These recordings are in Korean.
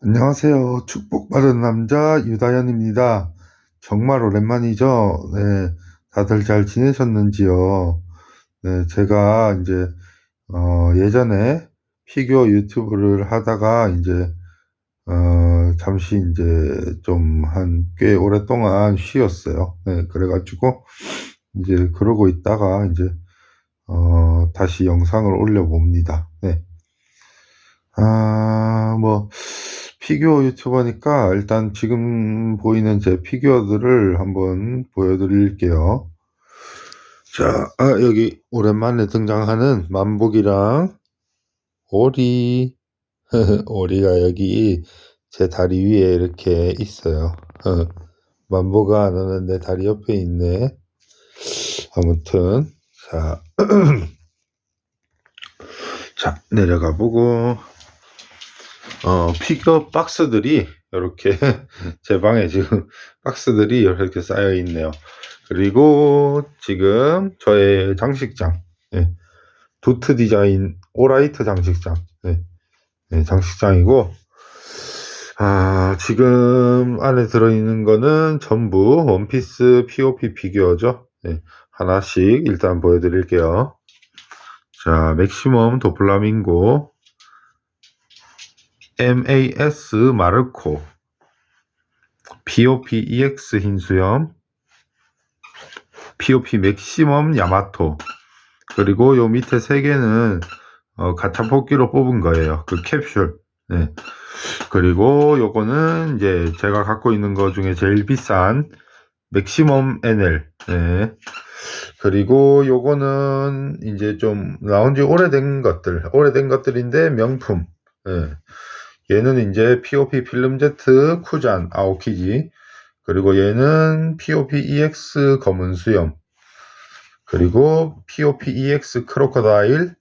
안녕하세요. 축복받은 남자 유다현입니다. 정말 오랜만이죠. 네, 다들 잘 지내셨는지요? 네, 제가 이제 어, 예전에 피규어 유튜브를 하다가 이제 어, 잠시 이제 좀 한 꽤 오랫동안 쉬었어요. 네, 그래가지고 이제 그러고 있다가 이제 어, 다시 영상을 올려봅니다. 네. 아, 뭐, 피규어 유튜버니까 일단 지금 보이는 제 피규어들을 한번 보여드릴게요. 자, 아, 여기 오랜만에 등장하는 만복이랑 오리. 오리가 여기 제 다리 위에 이렇게 있어요. 어, 만보가 안 오는데 다리 옆에 있네. 아무튼, 자, 자, 내려가 보고, 어, 피규어 박스들이 이렇게 제 방에 지금 박스들이 이렇게 쌓여 있네요. 그리고 지금 저의 장식장, 예, 도트 디자인 오라이트 장식장, 예, 예, 장식장이고, 아, 지금 안에 들어있는 거는 전부 원피스 POP 피규어죠. 예, 하나씩 일단 보여드릴게요. 자, 맥시멈 도플라밍고, MAS 마르코, POP EX 흰수염, POP 맥시멈 야마토, 그리고 요 밑에 세 개는 어, 가차 뽑기로 뽑은 거예요. 그 캡슐. 네. 그리고 요거는 이제 제가 갖고 있는 거 중에 제일 비싼 맥시멈 NL. 네. 그리고 요거는 이제 좀 나온 지 오래된 것들, 오래된 것들인데 명품. 네. 얘는 이제 POP 필름 Z 쿠잔 아오키지. 그리고 얘는 POP EX 검은 수염. 그리고 POP EX 크로커다일,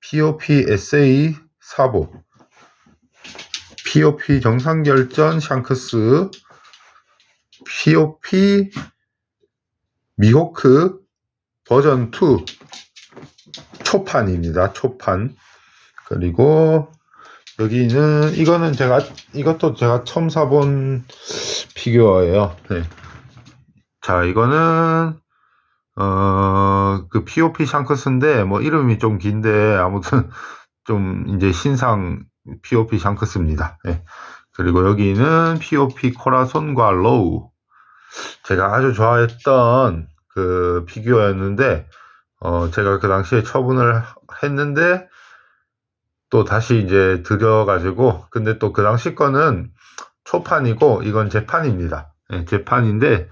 POP SA 사보, POP 정상결전 샹크스, POP 미호크 버전 2 초판입니다. 초판. 그리고 여기는 이거는 제가 이것도 제가 처음 사본 피규어예요. 네. 자, 이거는 어, 그 POP 샹크스인데 뭐 이름이 좀 긴데 아무튼 좀 이제 신상 POP 샹크스입니다. 네. 그리고 여기는 POP 코라손과 로우. 제가 아주 좋아했던 그 피규어였는데 어, 제가 그 당시에 처분을 했는데 또 다시 이제 들여가지고 근데 또 그 당시 거는 초판이고 이건 재판입니다. 예, 재판인데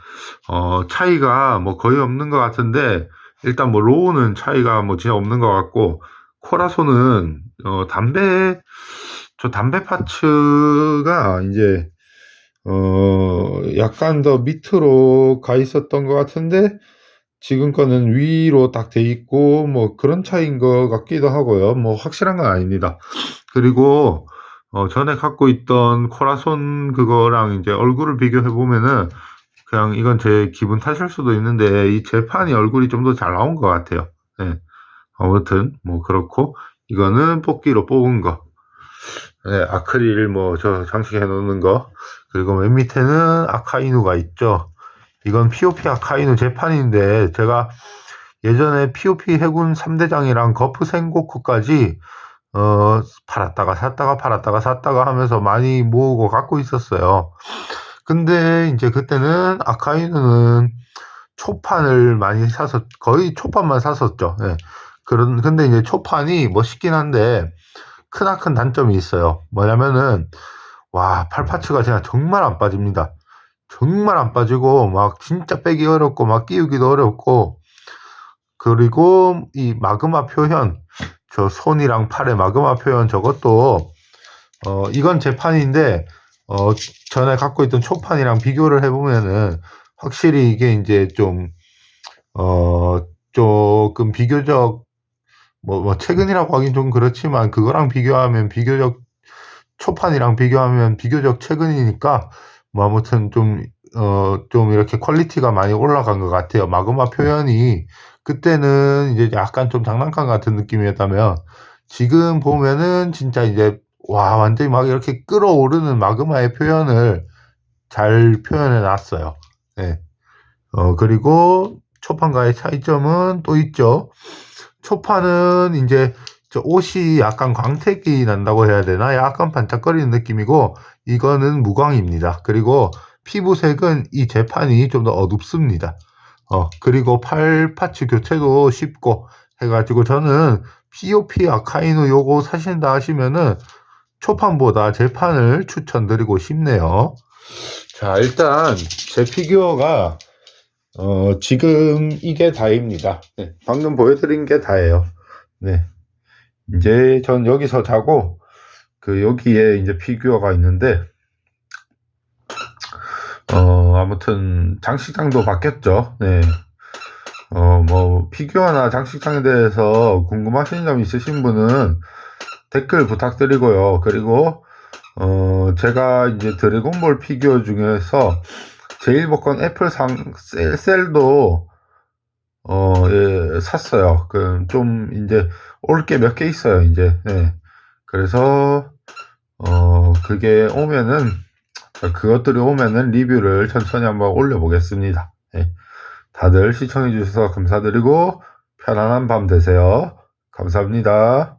어, 차이가 뭐 거의 없는 것 같은데 일단 뭐 로우는 차이가 뭐 진짜 없는 것 같고 코라소는 어, 담배 저 담배 파츠가 이제 어, 약간 더 밑으로 가 있었던 것 같은데 지금 거는 위로 딱 돼 있고 뭐 그런 차이인 것 같기도 하고요. 뭐 확실한 건 아닙니다. 그리고 어, 전에 갖고 있던 코라손 그거랑 이제 얼굴을 비교해 보면은 그냥 이건 제 기분 탓일 수도 있는데 이 재판이 얼굴이 좀 더 잘 나온 것 같아요. 네. 아무튼 뭐 그렇고 이거는 뽑기로 뽑은 거. 네, 아크릴 뭐 저 장식해 놓는 거. 그리고 맨 밑에는 아카이누가 있죠. 이건 POP 아카이누 재판인데 제가 예전에 POP 해군 3대장이랑 거프 생고쿠까지 어, 팔았다가 샀다가 팔았다가 샀다가 하면서 많이 모으고 갖고 있었어요. 근데 이제 그때는 아카이누는 초판을 많이 사서 거의 초판만 샀었죠. 예. 그런 근데 이제 초판이 멋있긴 한데 크나큰 단점이 있어요. 뭐냐면은 와 팔파츠가 제가 정말 안 빠집니다. 정말 안 빠지고 막 진짜 빼기 어렵고 막 끼우기도 어렵고 그리고 이 마그마 표현 저 손이랑 팔의 마그마 표현 저것도 어 이건 제 판인데 어 전에 갖고 있던 초판이랑 비교를 해보면은 확실히 이게 이제 좀 어 조금 비교적 뭐, 뭐 최근이라고 하긴 좀 그렇지만 그거랑 비교하면 비교적 초판이랑 비교하면 비교적 최근이니까 뭐 아무튼 좀 어, 좀 이렇게 퀄리티가 많이 올라간 것 같아요. 마그마 표현이 그때는 이제 약간 좀 장난감 같은 느낌이었다면 지금 보면은 진짜 이제 와, 완전히 막 이렇게 끓어오르는 마그마의 표현을 잘 표현해 놨어요. 네. 어, 그리고 초판과의 차이점은 또 있죠. 초판은 이제 저 옷이 약간 광택이 난다고 해야 되나? 약간 반짝거리는 느낌이고, 이거는 무광입니다. 그리고 피부색은 이 재판이 좀 더 어둡습니다. 어, 그리고 팔 파츠 교체도 쉽고 해가지고 저는 POP 아카이누 요거 사신다 하시면은 초판보다 재판을 추천드리고 싶네요. 자, 일단 제 피규어가 어, 지금 이게 다입니다. 네, 방금 보여드린 게 다예요. 네. 이제 전 여기서 자고 그 여기에 이제 피규어가 있는데 어, 아무튼 장식장도 바뀌었죠. 네. 어, 뭐 피규어나 장식장에 대해서 궁금하신 점 있으신 분은 댓글 부탁드리고요. 그리고 어, 제가 이제 드래곤볼 피규어 중에서 제일 복권 애플 상 셀, 셀도 어, 예, 샀어요. 그, 좀, 이제, 올 게 몇 개 있어요, 이제. 예. 그래서, 어, 그게 오면은, 그것들이 오면은 리뷰를 천천히 한번 올려보겠습니다. 예. 다들 시청해주셔서 감사드리고, 편안한 밤 되세요. 감사합니다.